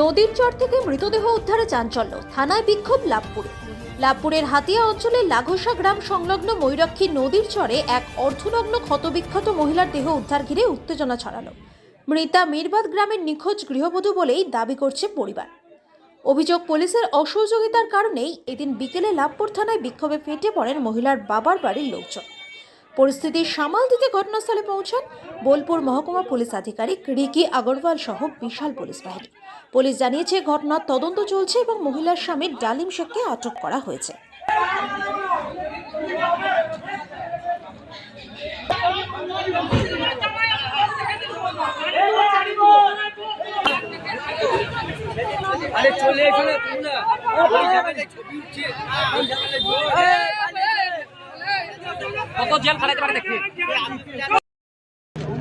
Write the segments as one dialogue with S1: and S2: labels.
S1: নদীর চর থেকে মৃতদেহ উদ্ধারে চাঞ্চল্য। থানায় বিক্ষোভ লাভপুরে। লাভপুরের হাতিয়া অঞ্চলে লাগোসা গ্রাম সংলগ্ন ময়ূরাক্ষী নদীর চরে এক অর্ধনগ্ন ক্ষতবিক্ষত মহিলার দেহ উদ্ধার ঘিরে উত্তেজনা ছড়ালো। মৃতা মিরবাদ গ্রামের নিখোঁজ গৃহবধূ বলেই দাবি করছে পরিবার। অভিযোগ, পুলিশের অসহযোগিতার কারণেই এদিন বিকেলে লাভপুর থানায় বিক্ষোভে ফেটে পড়েন মহিলার বাবার বাড়ির লোকজন। পরিস্থিতি সামাল দিতে ঘটনাস্থলে পৌঁছান বোলপুর মহকুমা পুলিশ আধিকারিক রিকি আগরওয়াল সহ বিশাল পুলিশ বাহিনী। পুলিশ জানিয়েছে, ঘটনার তদন্ত চলছে এবং মহিলার স্বামী ডালিম শেখকে আটক করা হয়েছে।
S2: আরে চলে তোমরা। ওই ছবি উঠছে। ওই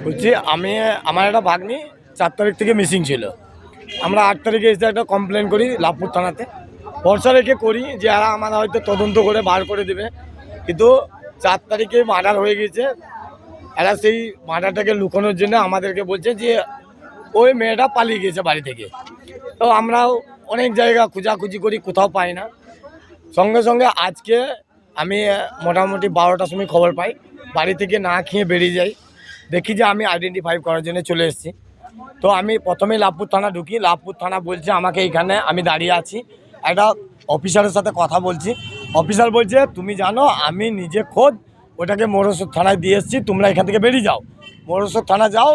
S3: বলছি, আমি, আমার একটা ভাগ্নি চার তারিখ থেকে মিসিং ছিল। আমরা আট তারিখে এসে একটা কমপ্লেন করি লাভপুর থানাতে। ভরসা রেখে করি যে এরা আমার হয়তো তদন্ত করে বার করে দেবে। কিন্তু চার তারিখে মার্ডার হয়ে গেছে এরা সেই মার্ডারটাকে লুকানোর জন্য আমাদেরকে বলছে যে, ওই মেয়েটা পালিয়ে গেছে বাড়ি থেকে। তো আমরাও অনেক জায়গা খোঁজাখুঁজি করি, কোথাও পাই না। সঙ্গে সঙ্গে আজকে আমি মোটামুটি বারোটার সময় খবর পাই। বাড়ি থেকে না খেয়ে বেরিয়ে যাই। দেখি যে আমি আইডেন্টিফাই করার জন্য চলে এসেছি। তো আমি প্রথমে লাভপুর থানা ঢুকি। লাভপুর থানা বলছে, আমাকে এইখানে আমি দাঁড়িয়ে আছি। একটা অফিসারের সাথে কথা বলছি। অফিসার বলছে, তুমি জানো, আমি নিজে খোদ ওটাকে মোরসর থানায় দিয়ে এসেছি। তোমরা এখান থেকে বেরিয়ে যাও। মোরসর থানা যাও।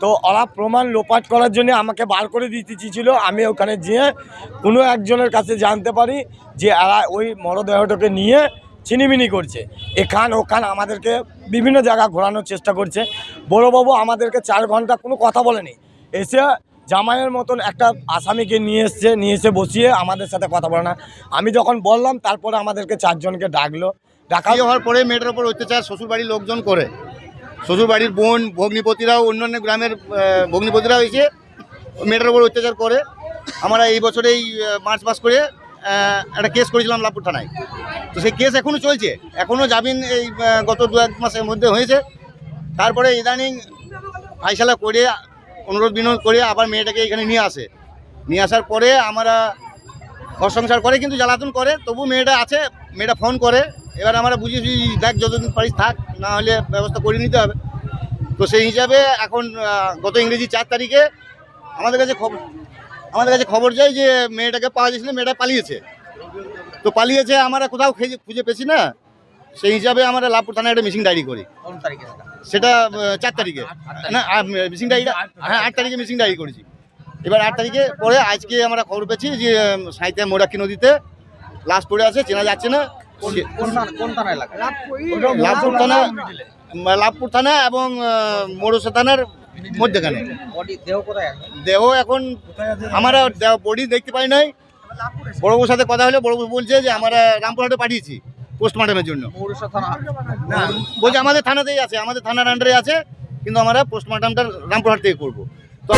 S3: তো ওরা প্রমাণ লোপাট করার জন্য আমাকে বার করে দিতে চেয়েছিল আমি ওখানে যেয়ে কোনো একজনের কাছে জানতে পারি যে এরা ওই মরদেহটাকে নিয়ে ছিনিমিনি করছে। এখান ওখান আমাদেরকে বিভিন্ন জায়গা ঘোরানোর চেষ্টা করছে। বড়োবাবু আমাদেরকে চার ঘণ্টা কোনো কথা বলেনি। এসে জামাইয়ের মতন একটা আসামিকে নিয়ে এসছে, নিয়ে এসে বসিয়ে আমাদের সাথে কথা বলে না। আমি যখন বললাম, তারপরে আমাদেরকে চারজনকে ডাকলো। ডাকা
S4: হওয়ার পরে মেয়েটার উপর অত্যাচার, শ্বশুরবাড়ির লোকজন করে। শ্বশুরবাড়ির বোন, ভগ্নিপতিরাও, অন্যান্য গ্রামের ভগ্নিপতিরাও এসে মেয়েটার উপর অত্যাচার করে। আমরা এই বছরেই মার্চ পাস করে একটা কেস করেছিলাম লাভপুর থানায়। তো সেই কেস এখনও চলছে। এখনও জামিন এই গত দু এক মাসের মধ্যে হয়েছে। তারপরে ইদানিং ফাইসালা করে, অনুরোধ বিনোদ করে আবার মেয়েটাকে এখানে নিয়ে আসে। নিয়ে আসার পরে আমরা ঘর সংসার করে, কিন্তু জ্বালাতন করে। তবু মেয়েটা আছে, মেয়েটা ফোন করে। এবার আমরা বুঝিয়েছি দেখ যতদিন পারিস থাক, না হলে ব্যবস্থা করে নিতে হবে। তো সেই হিসাবে এখন গত ইংরেজি চার তারিখে আমাদের কাছে খবর আমাদের কাছে খবর চাই যে মেয়েটাকে পাওয়া যাচ্ছিল মেয়েটা পালিয়েছে। তো পালিয়েছে আমরা কোথাও খুঁজে খুঁজে পেছি না। সেই হিসাবে আমরা লাভপুর থানায় একটা মিসিং ডায়েরি করি। সেটা? চার তারিখে। না মিসিং ডায়েরিটা হ্যাঁ আট তারিখে মিসিং ডায়েরি করেছি। এবার আট তারিখে পরে আজকে আমরা খবর পেয়েছি যে সাঁইতে মোরাক্ষী নদীতে লাশ পড়ে আছে চেনা যাচ্ছে না। লাভপুর। থানা লাভপুর থানা এবং মোরসা থানার মধ্যেখানে। দেহ এখন? আমরা বডি দেখতে পাই নাই। বড়বুর সাথে কথা হলে বড়বু বলছে যে আমরা রামপুরহাটে পাঠিয়েছি পোস্টমর্টমের জন্য। বলছে আমাদের থানাতেই আছে আমাদের থানার আন্ডারে আছে কিন্তু আমরা পোস্টমর্টমটা রামপুরহাট থেকে করব। তো